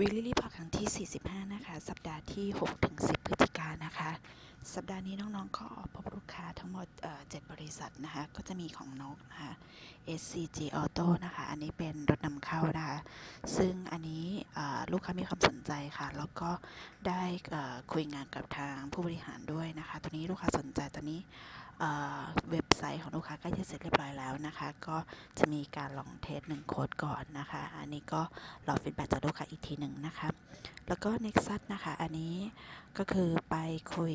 วิลลี่พอครั้งที่ 45 นะคะ สัปดาห์ที่ 6 ถึง 10 พฤศจิกายนนะคะ สัปดาห์นี้น้องๆ ก็พบลูกค้าทั้งหมดเอ่อ7บริษัทนะคะ ก็จะมีของนกนะคะ SCG Auto นะคะ อันนี้เป็นรถนำเข้านะคะ ซึ่งอันนี้ลูกค้ามีความสนใจค่ะ แล้วก็ได้คุยงานกับทางผู้บริหารด้วยนะคะตัวนี้ลูกค้าสนใจตัวนี้เว็บ ไซต์ของลูกค้าใกล้จะเสร็จเรียบร้อยแล้วนะคะ ก็จะมีการลองเทสหนึ่งโค้ดก่อนนะคะ อันนี้ก็รอฟีดแบ็กจากลูกค้าอีกทีหนึ่งนะคะ แล้วก็ Nexus นะคะ อันนี้ก็คือไปคุย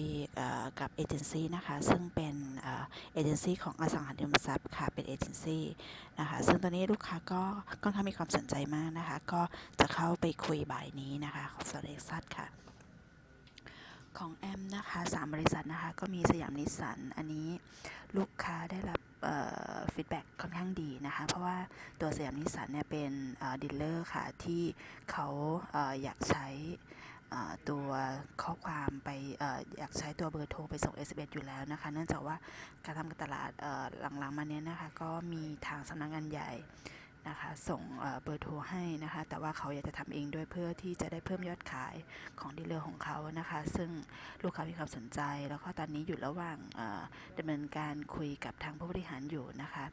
กับเอเจนซี่นะคะ ซึ่งเป็นเอเจนซี่ของอสังหาริมทรัพย์ค่ะ เป็นเอเจนซี่นะคะ ซึ่งตอนนี้ลูกค้าก็ก็ทำมีความสนใจมากนะคะ ก็จะเข้าไปคุยบ่ายนี้นะคะของสเ e ซัสค่ะ ของแอมนะคะสามบริษัทนะคะ ก็มีสยามนิสสัน อันนี้ลูกค้าได้รับฟีดแบ็กค่อนข้างดีนะคะ เพราะว่าตัวสยามนิสสันเนี่ยเป็นดีลเลอร์ค่ะ ที่เขาอออยากใช้ตัวข้อความไปอออยากใช้ตัวเบอร์โทรไปส่ง s อ s อยู่แล้วนะคะ เนื่องจากว่าการทำการตลาดหลังๆมาเนี้ยนะคะ ก็มีทางสำนักงานใหญ่ นะคะ ส่งเบอร์โทรให้นะคะ แต่ว่าเขาอยากจะทำเองด้วยเพื่อที่จะได้เพิ่มยอดขายของดีลเลอร์ของเขานะคะ ซึ่งลูกค้ามีความสนใจ แล้วก็ตอนนี้อยู่ระหว่างเอ่อดำเนินการคุยกับทางผู้บริหารอยู่นะคะ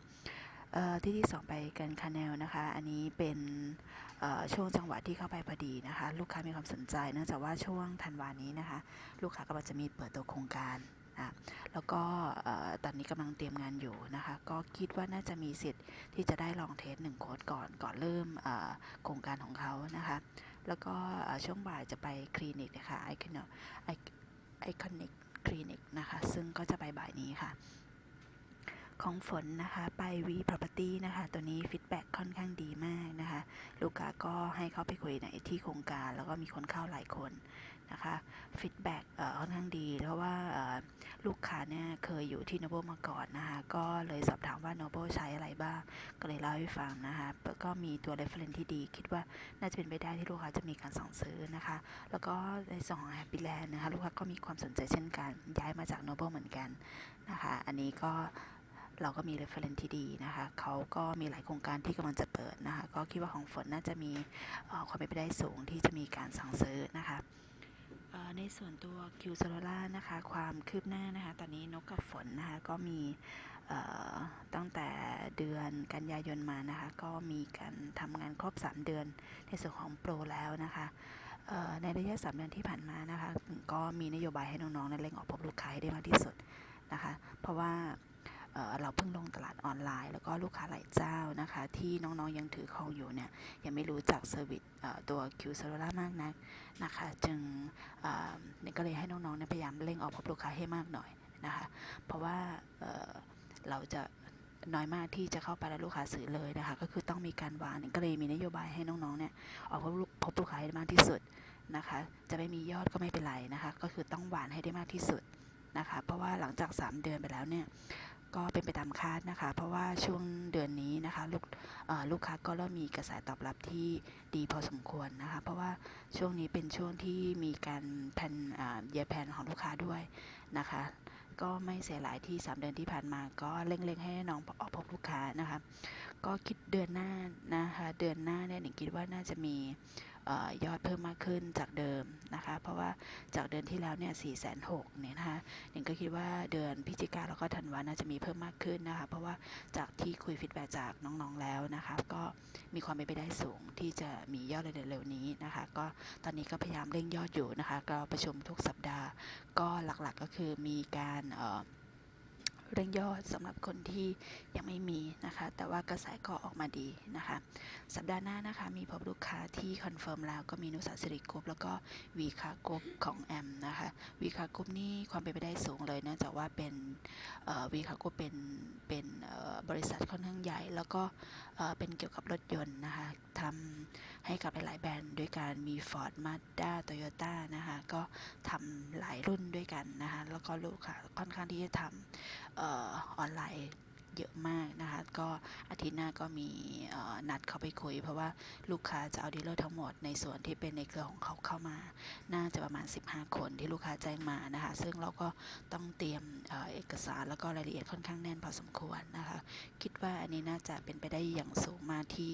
ที่ที่สองไปกันคาแนลนะคะ อันนี้เป็นช่วงจังหวะที่เข้าไปพอดีนะคะ ลูกค้ามีความสนใจเนื่องจากว่าช่วงธันวานี้นะคะ ลูกค้ากำลังจะมีเปิดตัวโครงการ นะแล้วก็ตอนนี้กำลังเตรียมงานอยู่นะคะ ก็คิดว่าน่าจะมีสิทธิ์ที่จะได้ลองเทสหนึ่งโค้ดก่อนก่อนเริ่มโครงการของเขานะคะ แล้วก็ช่วงบ่ายจะไปคลินิกนะคะไอคอนไอคอนิกคลินิกนะคะ ซึ่งก็จะไปบ่ายนี้ค่ะ ของฝนนะคะไปวี property นะคะ ตัวนี้ฟีดแบ็กค่อนข้างดีมากนะคะ ลูกค้าก็ให้เขาไปคุยในที่โครงการ แล้วก็มีคนเข้าหลายคนนะคะฟีดแบ็กค่อนข้างดี เพราะว่าลูกค้าเนี่ยเคยอยู่ที่โนโบมาก่อนนะคะ ก็เลยสอบถามว่าโนโบใช้อะไรบ้าง ก็เลยเล่าให้ฟังนะคะก็มีตัว reference ที่ดี คิดว่าน่าจะเป็นไปได้ที่ลูกค้าจะมีการสั่งซื้อนะคะ แล้วก็ในส่วนของ Happy Land นะคะ ลูกค้าก็มีความสนใจเช่นกัน ย้ายมาจากโนโบเหมือนกันนะคะ อันนี้ก็ เราก็มี reference ที่ดีนะคะเขาก็มีหลายโครงการที่กำลังจะเปิดนะคะ ก็คิดว่าของฝนน่าจะมีความเป็นไปได้สูงที่จะมีการสั่งซื้อนะคะในส่วนตัว Q s o l a r นะคะ ความคืบหน้านะคะ ตอนนี้นกกับฝนนะคะ ก็มีตั้งแต่เดือนกันยายนมานะคะ ก็มีการทำงานครบ 3 เดือนในส่วนของโปรแล้วนะคะในระยะ 3 เดือนที่ผ่านมานะคะ ก็มีนโยบายให้น้องๆนั้นเร่งออกพบลูกค้าให้ได้มากที่สุดนะคะ เพราะว่าเอ่อเราเพิ่งลงต ลาดออนไลน์แล้วก็ลูกค้าหลายเจ้านะคะ ที่น้องๆยังถือครองอยู่เนี่ยยังไม่รู้จักเซอร์วิสตัว Q s o l a r มากนักนะคะ จึงเนี่ยก็เลยให้น้องๆพยายามเร่งออกพบลูกค้าให้มากหน่อยนะคะ เพราะว่าเเราจะน้อยมากที่จะเข้าไปแล้วลูกค้าซื้อเลยนะคะ ก็คือต้องมีการวางเนี่ยก็เลยมีนโยบายให้น้องๆเนี่ยออกพบพบลูกค้าให้มากที่สุดนะคะ จะไม่มียอดก็ไม่เป็นไรนะคะ ก็คือต้องหวานให้ได้มากที่สุดนะคะ เพราะว่าหลังจาก 3 เดือนไปแล้วเนี่ย ก็เป็นไปตามคาดนะคะ เพราะว่าช่วงเดือนนี้นะคะลูกลูกค้าก็เริ่มมีกระแสตอบรับที่ดีพอสมควรนะคะ เพราะว่าช่วงนี้เป็นช่วงที่มีการแผนเอ่อเยียแผนของลูกค้าด้วยนะคะ ก็ไม่เสียหลายที่ 3 เดือนที่ผ่านมา ก็เร่งๆให้น้องออกพบลูกค้านะคะ ก็คิดเดือนหน้านะคะ เดือนหน้าเนี่ยหนิงคิดว่าน่าจะมี ออยอดเพิ่มมากขึ้นจากเดิมนะคะ เพราะว่าจากเดือนที่แล้วเนี่ยสี่แสนหกเนี่ยนะคะหนิงก็คิดว่าเดือนพฤศจิกาแล้วก็ธันวาน่าจะมีเพิ่มมากขึ้นนะคะ เพราะว่าจากที่คุยฟีดแบ็จากน้องๆแล้วนะคะ ก็มีความเป็นไปได้สูงที่จะมียอดในเร็วๆนี้นะคะ ก็ตอนนี้ก็พยายามเร่งยอดอยู่นะคะ ก็ประชุมทุกสัปดาห์ ก็หลักๆก็คือมีการเอ่อ เร่งยอดสำหรับคนที่ยังไม่มีนะคะ แต่ว่ากระแสก็ออกมาดีนะคะ สัปดาห์หน้านะคะ มีพบลูกค้าที่คอนเฟิร์มแล้วก็มีนุสาสิริกรุ๊ปแล้วก็วีคากรุ๊ปของแอมนะคะวีคากรุ๊ปนี่ความเป็นไปได้สูงเลยเนื่องจากว่าเป็นวีคากรุ๊ปเป็นเป็นบริษัทค่อนข้างใหญ่ แล้วก็เป็นเกี่ยวกับรถยนต์นะคะทำให้กับหลายๆแบรนด์ด้วยการมี Ford Mazda Toyota นะคะก็ทำหลายรุ่นด้วยกันนะคะแล้วก็ลูกค้าค่อนข้างที่จะทำออนไลน์เยอะมากนะคะ ก็อาทิตย์หน้าก็มีนัดเขาไปคุย เพราะว่าลูกค้าจะเอาดีลเลอร์ทั้งหมดในส่วนที่เป็นในเครือของเขาเข้ามา น่าจะประมาณ 15 คนที่ลูกค้าแจ้งมานะคะ ซึ่งเราก็ต้องเตรียมเอ่อเอกสารแล้วก็รายละเอียดค่อนข้างแน่นพอสมควรนะคะ คิดว่าอันนี้น่าจะเป็นไปได้อย่างสูงมากที่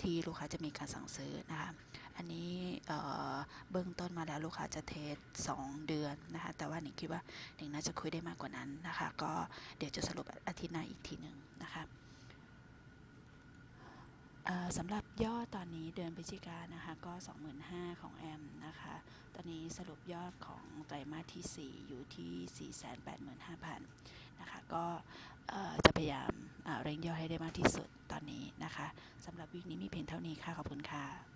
ที่ลูกค้าจะมีการสั่งซื้อนะคะ อันนี้เบื้องต้นมาแล้วลูกค้าจะเทส2เดือนนะคะ แต่ว่าหนิงคิดว่าหนิงน่าจะคุยได้มากกว่านั้นนะคะ ก็เดี๋ยวจะสรุปอาทิตย์หน้าอีกทีหนึ่งนะคะสำหรับยอดตอนนี้เดือนพฤศจิกานะคะ ก็ 25,000 ของแอมนะคะ ตอนนี้สรุปยอดของไตรมาสที่ 4 อยู่ที่ 485,000 นะคะ ก็จะพยายามเร่งยอดให้ได้มากที่สุดตอนนี้นะคะสำหรับวิกนี้มีเพียงเท่านี้ค่ะ ขอบคุณค่ะ